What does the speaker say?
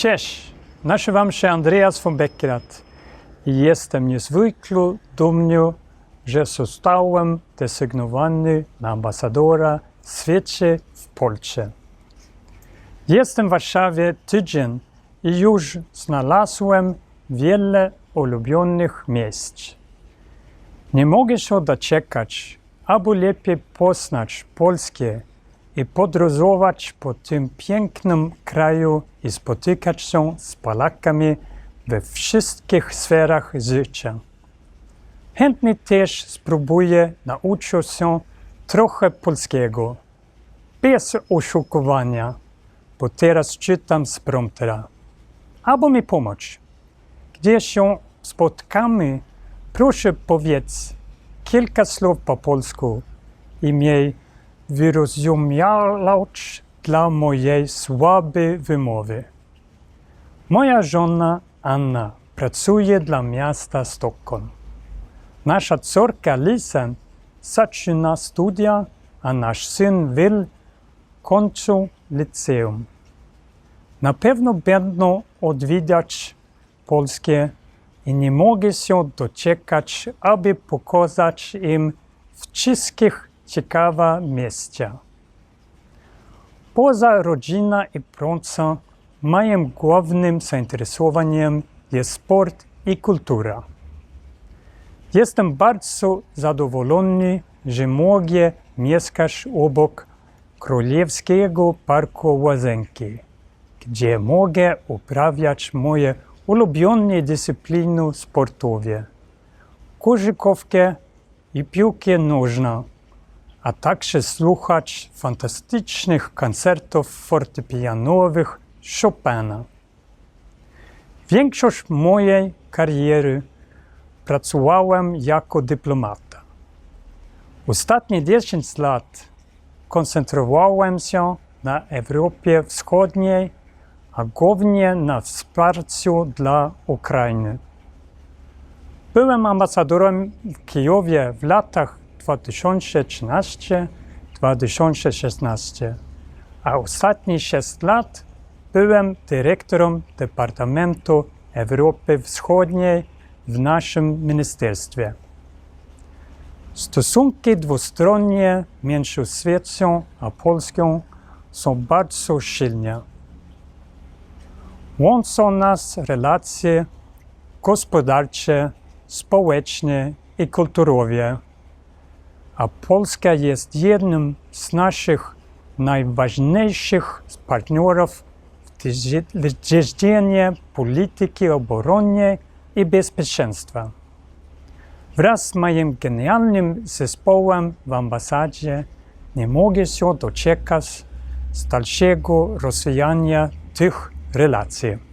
Cześć, nazywam się Andreas von Beckert i jestem niezwykle dumny, że zostałem desygnowany na ambasadora świecie w Polsce. Jestem w Warszawie tydzień i już znalazłem wiele ulubionych miejsc. Nie mogę się doczekać, aby lepiej poznać Polskę i podróżować po tym pięknym kraju i spotykać się z Polakami we wszystkich sferach życia. Chętnie też spróbuję nauczyć się trochę polskiego, bez oszukiwania, bo teraz czytam z promptera. Albo mi pomóc. Gdzie się spotkamy, proszę powiedz kilka słów po polsku i miej wyrozumiałość dla mojej słabej wymowy. Moja żona Anna pracuje dla miasta Stockholm. Nasza córka Lisa zaczyna studia, a nasz syn Will kończy liceum. Na pewno będą odwiedzać Polskę i nie mogę się doczekać, aby pokazać im wszystkich ciekawe miejsca. Poza rodzina i praca, moim głównym zainteresowaniem jest sport i kultura. Jestem bardzo zadowolony, że mogę mieszkać obok Królewskiego Parku Łazienki, gdzie mogę uprawiać moje ulubione dyscypliny sportowe korzykówkę i piłkę nożną, a także słuchać fantastycznych koncertów fortepianowych Chopina. Większość mojej kariery pracowałem jako dyplomata. Ostatnie 10 lat koncentrowałem się na Europie Wschodniej, a głównie na wsparciu dla Ukrainy. Byłem ambasadorem w Kijowie w latach 2013-2016, a ostatnie 6 lat byłem dyrektorem Departamentu Europy Wschodniej w naszym ministerstwie. Stosunki dwustronne między Szwecją a Polską są bardzo silne. Łączą nas relacje gospodarcze, społeczne i kulturowe, a Polska jest jednym z naszych najważniejszych partnerów w dziedzinie polityki obronnej i bezpieczeństwa. Wraz z moim genialnym zespołem w ambasadzie nie mogę się doczekać dalszego rozwijania tych relacji.